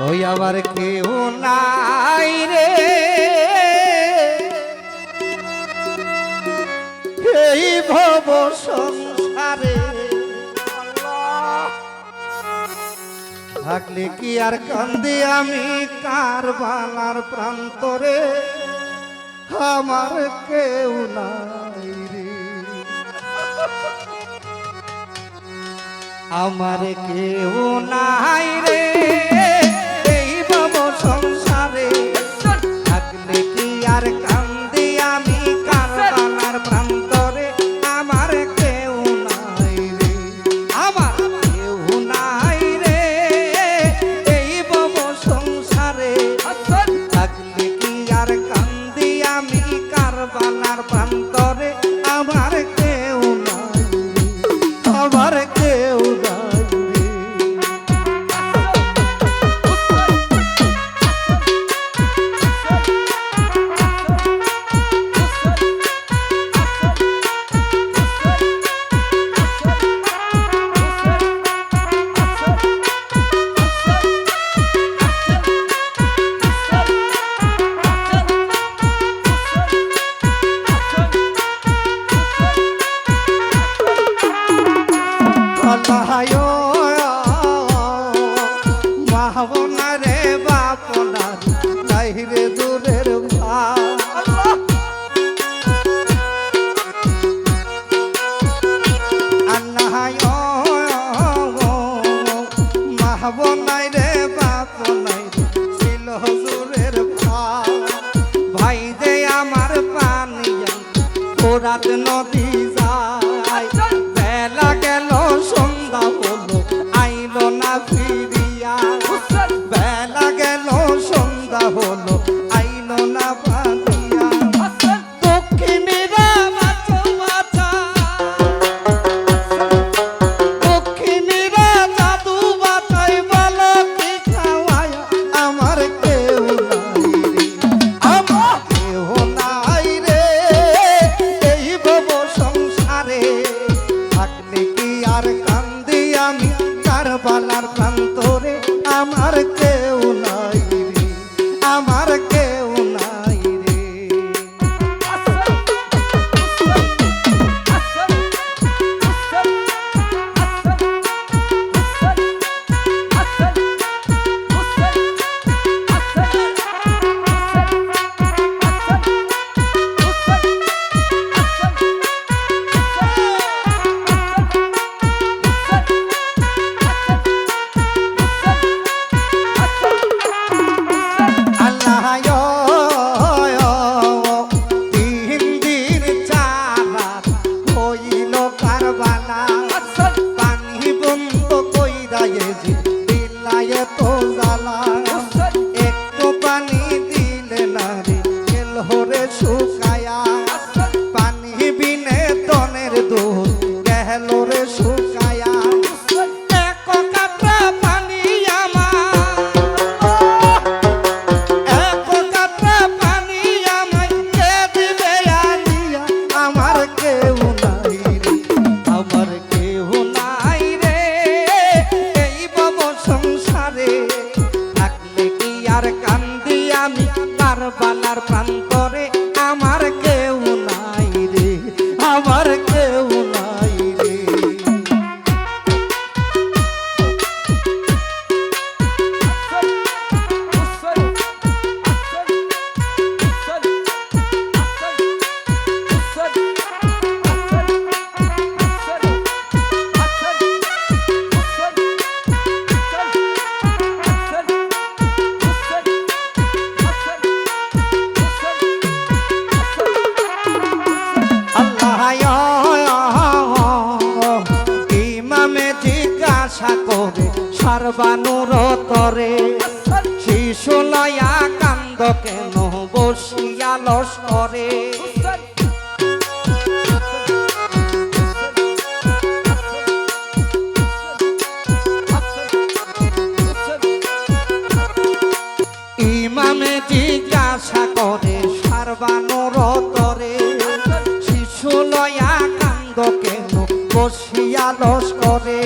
ওই আবার কেউ নাই রে। এই ভব সংসারে থাকলে কি আর কান্দি আমি কারবালার প্রান্তরে? আমার কেউ নাই রে। আমার কেউ নাই রে। কান্দি আমি কারবালার বান্দি আমার কান্দি আমি কারবালার প্রান্তরে আমার এত যা আমি কারবালার প্রান্তরে বানুর তরে শিশুলয়া কান্দ কেন বসিয়া লস্করে? ইমামে জিজ্ঞাসা করে সারবানুর তরে শিশুলয়া কান্দ কেন বসিয়া লস্করে?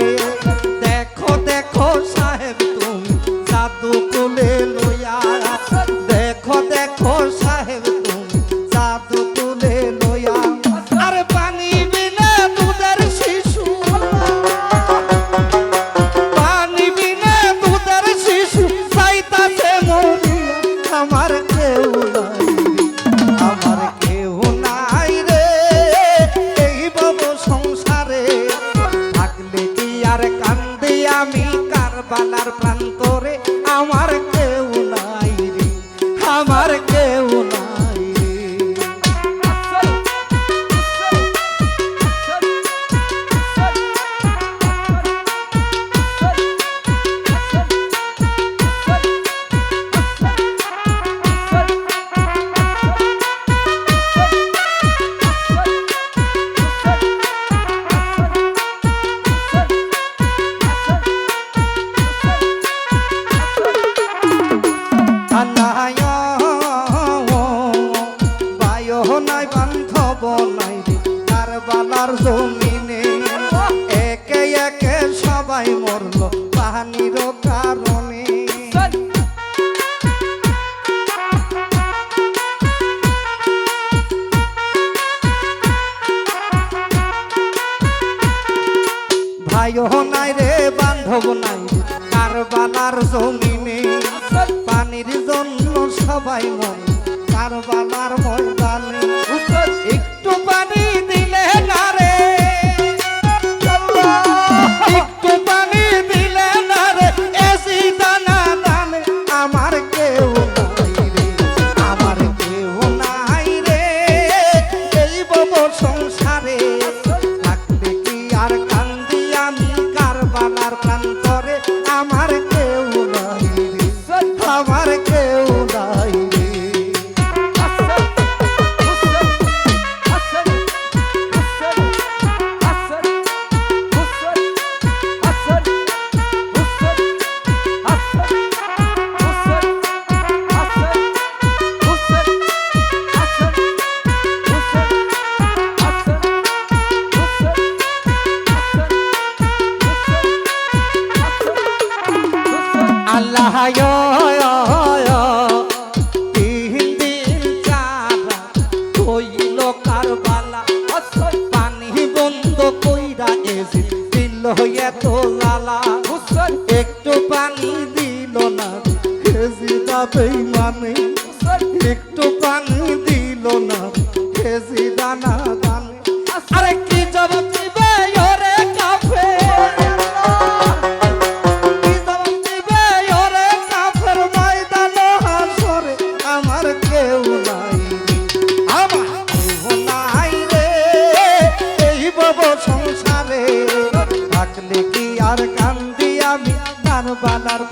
balar pra মরল পাহানির কারণে। নাই রে, বান্ধব নাই কারবালার জমিনে। পানির জন্য সবাই মরে, কারবালার ময়দানে। ছিল না খেসি দানা তালে আরে কি জবাব দিবে ওরে কাফে কি জবাব দিবে ওরে কাফের সংসারে থাকলে কি আর কান্দি আমি? গান বানার